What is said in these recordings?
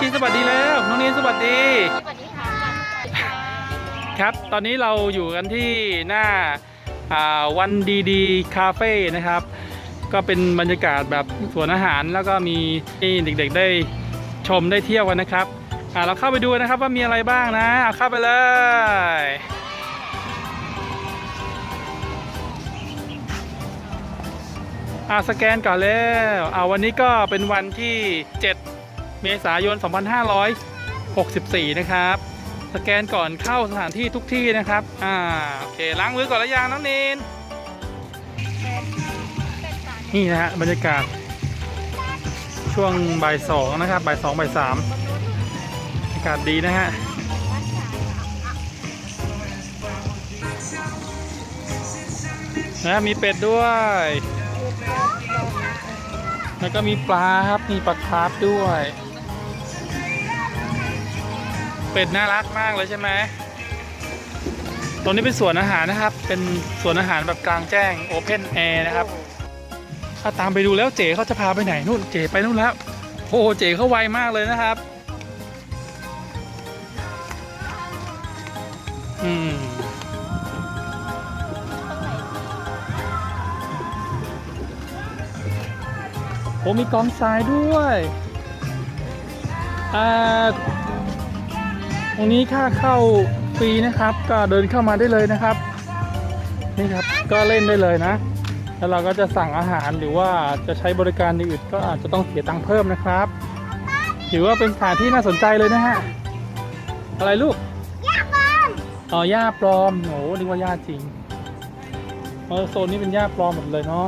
ชีสวัสดีแล้ว น้องนีนสวัสดี สวัสดีค่ะครับ ตอนนี้เราอยู่กันที่หน้าวันดีดีคาเฟ่นะครับ ก็เป็นบรรยากาศแบบสวนอาหารแล้วก็มีให้เด็กๆได้ชมได้เที่ยวกันนะครับอ่าเราเข้าไปดูนะครับว่ามีอะไรบ้างนะเอาเข้าไปเลยอ่าสแกนก่อนแล้วอ่าวันนี้ก็เป็นวันที่ 7 เมษายน 2564 นะครับ สแกนก่อนเข้าสถานที่ทุกที่นะครับ อ่า โอเค ล้างมือก่อนล้วยังน้องนีนนี่นะฮะบรรยากาศ ช่วงบ่ายสองนะครับบ่ายสองบ่ายสามอากาศดีนะฮะนะมีเป็ดด้วย แล้วก็มีปลาครับ มีปลาคาร์ฟด้วย เป็ดน่ารักมากเลยใช่ไหมตรงนี้เป็นสวนอาหารนะครับ เป็นสวนอาหารแบบกลางแจ้งโอเพนแอร์นะครับถ้าตามไปดูแล้วเจ๋เขาจะพาไปไหนนู่นเจ๋ไปนู่นแล้ว โอ้โหเจ๋เขาไวมากเลยนะครับ อืมโอ้มีกองทรายด้วยอ่า ตรงนี้ค่าเข้าฟรีนะครับ ก็เดินเข้ามาได้เลยนะครับ นี่ครับก็เล่นได้เลยนะ แล้วเราก็จะสั่งอาหารหรือว่าจะใช้บริการอื่นก็อาจจะต้องเสียตังค์เพิ่มนะครับถือว่าเป็นสถานที่น่าสนใจเลยนะฮะอะไรลูกย่าบอมอ๋อหญ้าปลอมโหนึกว่าหญ้าจริงเออโซนนี้เป็นหญ้าปลอมหมดเลยเนาะ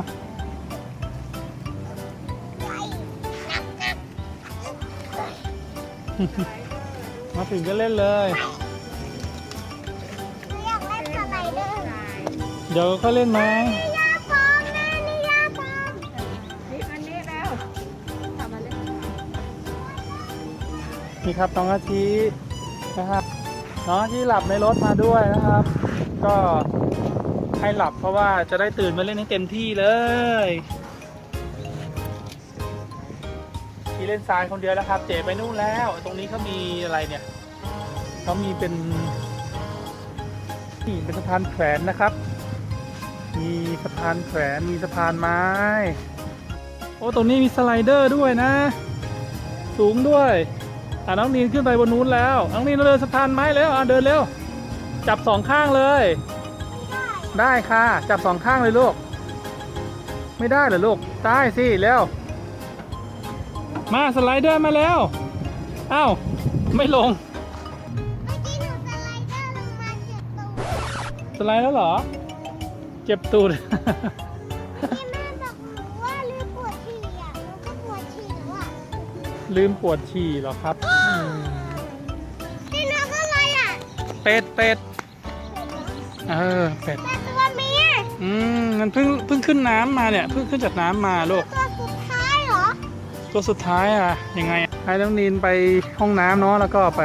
มาถึงก็เล่นเลย อยากเล่นสไลเดอร์เดี๋ยวก็เล่นไหมย่าบอมแม่นี่ย่าบอมนี่อันนี้แล้วทำมาเล่นนี่ครับน้องอาชีนะครับน้องอาชีหลับในรถมาด้วยนะครับ ก็ให้หลับเพราะว่าจะได้ตื่นมาเล่นให้เต็มที่เลยที่เล่นทรายคนเดียวแล้วครับ เจ๋ไปนู่นแล้ว ตรงนี้เขามีอะไรเนี่ย เขามีเป็นนี่เป็นสะพานแขวนนะครับ มีสะพานแขวนมีสะพานไม้ โอ้ตรงนี้มีสไลเดอร์ด้วยนะ สูงด้วยอะน้องนีนขึ้นไปบนนู้นแล้วน้องนีนเดินสะพานไม้แล้วอะเดินเร็วจับสองข้างเลย ได้ค่ะ จับสองข้างเลยลูกไม่ได้เหรอลูกได้สิเร็วมาสไลเดอร์มาแล้ว อ้าว ไม่ลง สไลด์แล้วเหรอ เจ็บตูด ที่แม่บอกหนูว่าลืมปวดฉี่อะหนูก็ปวดฉี่แล้วอะลืมปวดฉี่เหรอครับอืมนี่น้องอะไรอะเป็ดเป็ดเออเป็ด แต่ตัวเมียอืมมันเพิ่งเพิ่งขึ้นน้ำมาเนี่ยเพิ่งขึ้นจากน้ำมาลูก ตัวสุดท้ายเหรอ ตัวสุดท้ายอะยังไงอะให้น้องนีนไปห้องน้ำเนาะแล้วก็ไป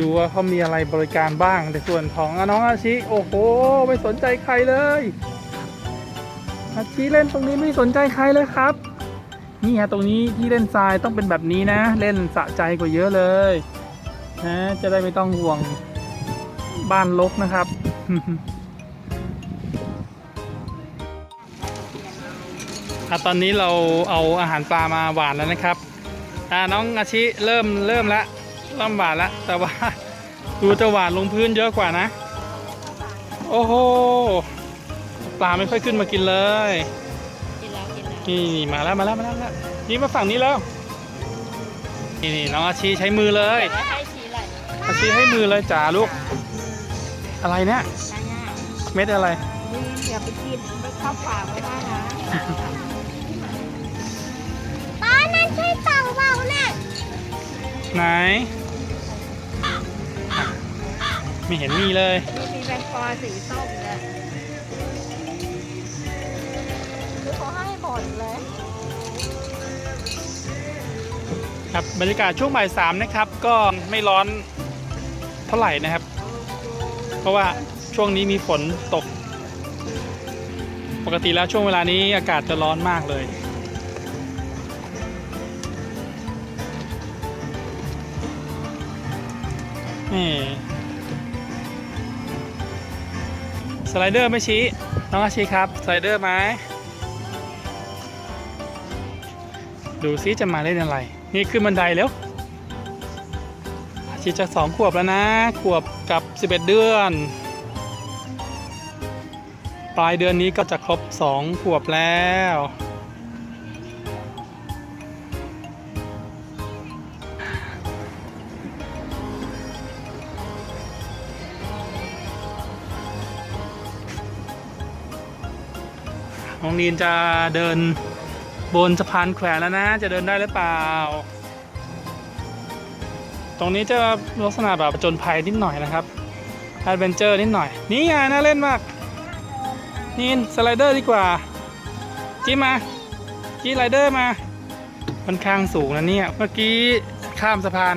ดูว่าเขามีอะไรบริการบ้างในส่วนของน้องอาชิโอ้โหไม่สนใจใครเลยอาชิเล่นตรงนี้ไม่สนใจใครเลยครับ นี่ฮะตรงนี้ที่เล่นทรายต้องเป็นแบบนี้นะ เล่นสะใจกว่าเยอะเลยนะจะได้ไม่ต้องห่วงบ้านลกนะครับอะตอนนี้เราเอาอาหารปลามาหวานแล้วนะครับอ่าน้องอาชิเริ่มเริ่มและ เริ่มหวานละแต่ว่าดูจะหวานลงพื้นเยอะกว่านะ โอ้โหปลาไม่ค่อยขึ้นมากินเลยกินแล้วกินแล้วนี่นี่มาแล้วมาแล้วมาแล้วมาแล้วนี่มาฝั่งนี้แล้วนี่นี่น้องอาชีใช้มือเลยแล้วให้ชี้อะไรอาชีให้มือเลยจ๋าลูก อะไรเนี่ยง่ายเม็ดอะไรๆนี่อย่าไปกินไม่เข้าปากไม่ได้นะป้านั่นใช่เต่าเปล่าน่ะไหนอะ ไม่เห็นมีเลยนี่มีแบงกอสีส้มเลยคือเขาให้หมดเลย ครับบรรยากาศช่วงบ่ายสามนะครับ ก็ไม่ร้อนเท่าไหร่นะครับ เพราะว่าช่วงนี้มีฝนตก ปกติแล้วช่วงเวลานี้อากาศจะร้อนมากเลยนี่ สไลเดอร์ไม่ชี้ น้องอาชีครับ สไลเดอร์ไหมดูซิจะมาเล่นอะไร นี่ขึ้นบันไดแล้ว อาชีจะสองขวบแล้วนะ ขวบกับ 11 เดือน ปลายเดือนนี้ก็จะครบ 2 ขวบแล้ว น้องนีนจะเดินบนสะพานแขวนแล้วนะ จะเดินได้หรือเปล่า ตรงนี้จะลักษณะแบบผจญภัยนิดหน่อยนะครับแอดเวนเจอร์นิดหน่อย นี่ไงน่าเล่นมาก นีนสไลเดอร์ดีกว่า จี้มา จี้ไรเดอร์มาค่อนข้างสูงนะเนี่ย เมื่อกี้ข้ามสะพาน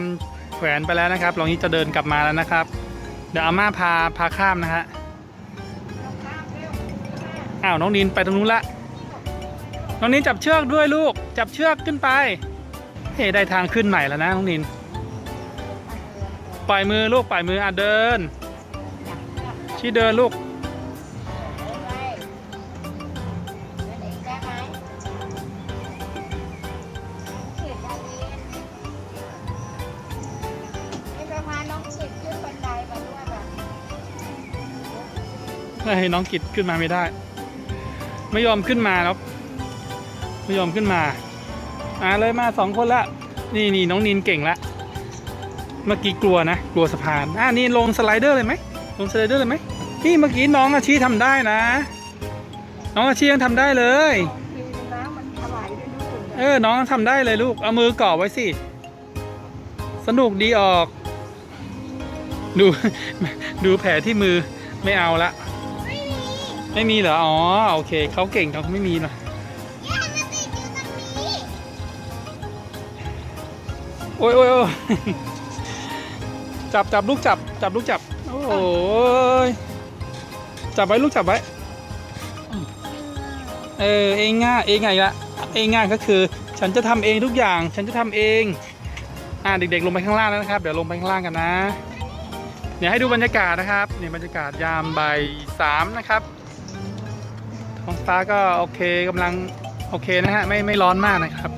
แขวนไปแล้วนะครับ ลองนี้จะเดินกลับมาแล้วนะครับ เดี๋ยวอาม่าพาพาข้ามนะฮะ อ้าวน้องนินไปตรงนู้นละน้องนินจับเชือกด้วยลูก จับเชือกขึ้นไปเฮ้ได้ทางขึ้นใหม่แล้วนะน้องนินปล่อยมือลูกปล่อยมืออะเดิน ชี้เดินลูกให้น้องกิดขึ้นมาไม่ได้ ไม่ยอมขึ้นมาแล้วไม่ยอมขึ้นมาอ่าเลยมาสองคนละนี่นี่น้องนินเก่งละเมื่อกี้กลัวนะกลัวสะพานอ่านี่ลงสไลเดอร์เลยไหมลงสไลเดอร์เลยไหมนี่เมื่อกี้น้องอาชีทำได้นะ น้องอาชียังทำได้เลยเออน้องทำได้เลยลูกเอามือเกาะไว้สิสนุกดีออก ดูดูแผลที่มือไม่เอาละ ไม่มีเหรอ อ๋อ โอเค เขาเก่งเขาไม่มีหรอกโอ้ยโอ้ยจับจับลูกจับ จับลูกจับ โอ้ยจับไว้ลูกจับไว้ เออ เองง่ายเองไงละเองง่ายก็คือ ฉันจะทำเองทุกอย่าง ฉันจะทำเอง อ่า เด็กๆ ลงไปข้างล่างแล้วนะครับ เดี๋ยวลงไปข้างล่างกันนะ เดี๋ยวให้ดูบรรยากาศนะครับ นี่บรรยากาศยามบ่ายสามนะครับ ท้องฟ้าก็โอเคกำลังโอเคนะฮะไม่ไม่ร้อนมากนะครับ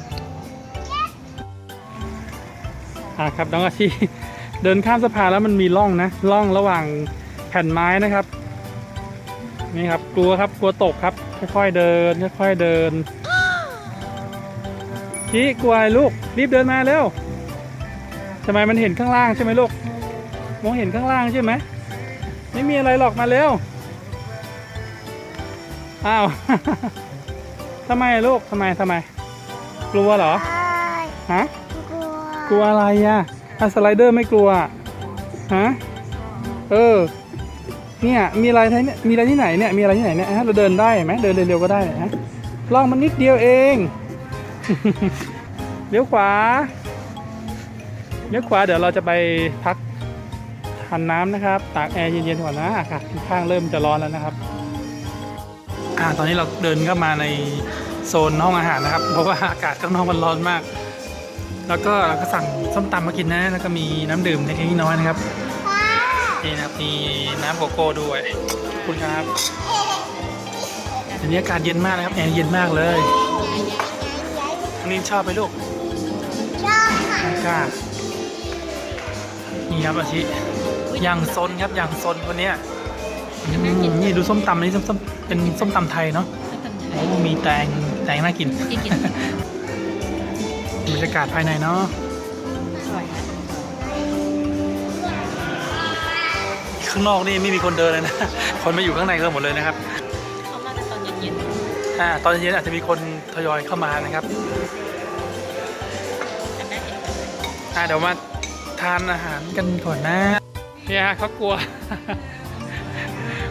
อ่าครับน้องอาชีเดินข้ามสะพานแล้วมันมีร่องนะร่องระหว่างแผ่นไม้นะครับ นี่ครับกลัวครับกลัวตกครับ ค่อยๆเดินค่อยๆเดินชี้กลัวลูกรีบเดินมาเร็วทำไมมันเห็นข้างล่างใช่ไหมลูกมองเห็นข้างล่างใช่ไหมไม่มีอะไรหรอกมาเร็ว อ้าว ทำไมอะลูกทำไมทำไม กลัวเหรอ ฮะ กลัวอะไรอะอะสไลเดอร์ไม่กลัวอะฮะ เออ เนี่ย มีอะไรที่เนี่ย มีอะไรที่ไหนเนี่ย มีอะไรที่ไหนเนี่ยฮะเราเดินได้ไหมเดินเร็วๆก็ได้ฮะ ลองมันนิดเดียวเอง เลี้ยวขวา เลี้ยวขวาเดี๋ยวเราจะไปพักทานน้ำนะครับ ตากแอร์เย็นๆก่อนนะอากาศข้างๆเริ่มจะร้อนแล้วนะครับ อ่าตอนนี้เราเดินเข้ามาในโซนห้องอาหารนะครับ เพราะว่าอากาศข้างนอกมันร้อนมาก แล้วก็เราก็สั่งส้มตำมากินนะ แล้วก็มีน้ำดื่มเล็กน้อยนะครับนี่นะครับมีน้ำโกโก้ด้วยขอบคุณครับอันนี้อากาศเย็นมากนะครับแอร์เย็นมากเลยอันนี้ชอบไหมลูกไม่กล้านี่ครับอาชิอย่างซนครับอย่างซนคนเนี้ยนี่ดูส้มตำนี่ส้ม เป็นส้มตำไทยเนาะโอ้มีแตงแตงน่ากินกินกินบรรยากาศภายในเนาะอร่อยนะข้างนอกนี่ไม่มีคนเดินเลยนะ คนมาอยู่ข้างในกันหมดเลยนะครับเขามากันตอนเย็นอ่าตอนเย็นอาจจะมีคนทยอยเข้ามานะครับๆกันได้เองอ่าเดี๋ยวมาทานอาหารกันก่อนนะเนี่ยฮะเขากลัว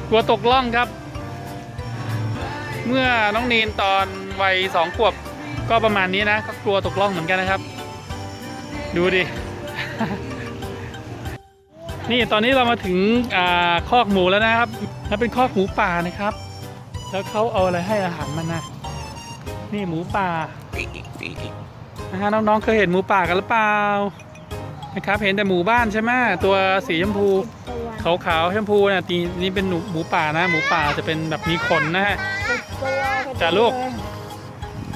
กลัวตกล่องครับ เมื่อน้องนีนตอนวัยสองขวบก็ประมาณนี้นะก็กลัวตกล่องเหมือนกันนะครับ ดูดิ นี่ตอนนี้เรามาถึงอคอกหมูแล้วนะครับแล้วเป็นคอกหมูป่านะครับ แล้วเขาเอาอะไรให้อาหารมันนะนี่หมูป่านะฮะน้องๆเคยเห็นหมูป่ากันหรือเปล่านะครับ เห็นแต่หมูบ้านใช่ไหมตัวสีชมพูขาวๆชมพูเนี่ยนี่เป็นหนูหมูป่านะ หมูป่าจะเป็นแบบมีขนนะฮะ จ้ะลูก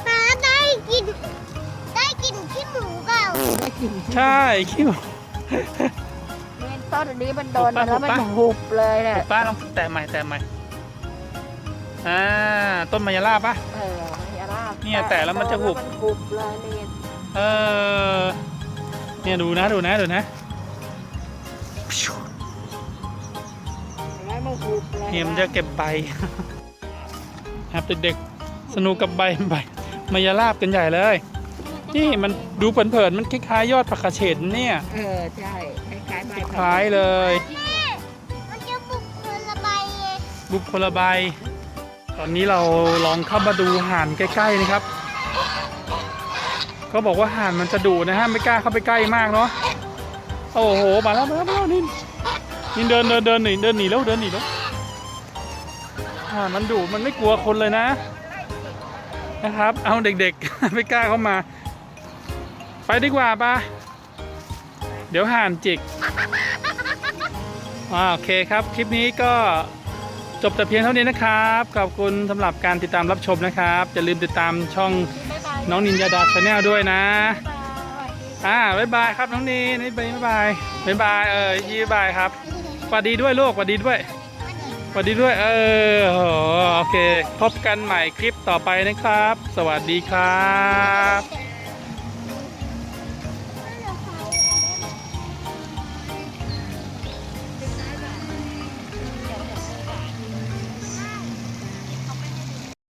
ป้าได้กิน ได้กินขี้หมูเปล่าได้กินใช่คิ้วเมนต้นอันนี้มันโดนหุบปะแล้วมันหุบปะหุบเลยเนี่ยป้าลองแตะใหม่แตะใหม่อ่าต้นมายาลาปะเอออย่าลากเนี่ยแต่แล้วมันจะหุบมันหุบเลยนี่เออเนี่ยดูนะดูนะดูนะแล้วมันหุบเลยเนี่ยมันจะเก็บใบ ครับเด็กๆสนุกกับใบใบมายาลาบกันใหญ่เลย นี่มันดูเผินๆมันคล้ายๆยอดผักกาดเฉดเนี่ยเออใช่คล้ายๆใบคล้ายเลยมันจะบุกคนละใบไงบุกคนละใบตอนนี้เราลองเข้ามาดูห่านใกล้ๆนะครับเขาบอกว่าห่านมันจะดุนะฮะไม่กล้าเข้าไปใกล้มากเนาะโอ้โหมาแล้วมาแล้วมาแล้วนี่นี่เดินเดินเดินหนีเดินหนีแล้วเดินหนีแล้ว ห่ามันดุมันไม่กลัวคนเลยนะ นะครับ เอาเด็กๆ ไม่กล้าเข้ามา ไปดีกว่าปะเดี๋ยวห่านจิกโอเคครับ คลิปนี้ก็จบแต่เพียงเท่านี้นะครับ ขอบคุณสำหรับการติดตามรับชมนะครับอย่าลืมติดตามช่องน้องนินยาดาชาแนลด้วยนะ อ่าบ๊ายบายครับน้องนินบ๊ายบายบ๊ายบายบ๊ายบายเออยี่บ๊ายบายครับสวัสดีด้วยลูกสวัสดีด้วย สวัสดีด้วย เออโอเค พบกันใหม่คลิปต่อไปนะครับ สวัสดีครับ